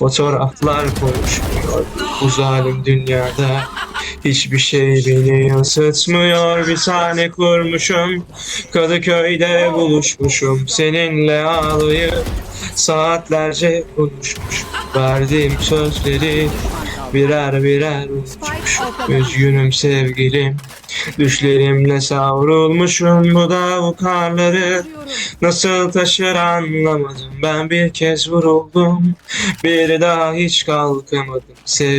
fotoğraflar konuşmuyor. Bu zalim dünyada hiçbir şey beni ısıtmıyor. Bir tane kurmuşum, Kadıköy'de buluşmuşum. Seninle ağlayıp saatlerce konuşmuşum. Verdiğim sözleri birer birer unutmuşum. Üzgünüm sevgilim, düşlerimle savrulmuşum. Bu da bu karları nasıl taşır anlamadım. Ben bir kez vuruldum, bir daha hiç kalkamadım. Sev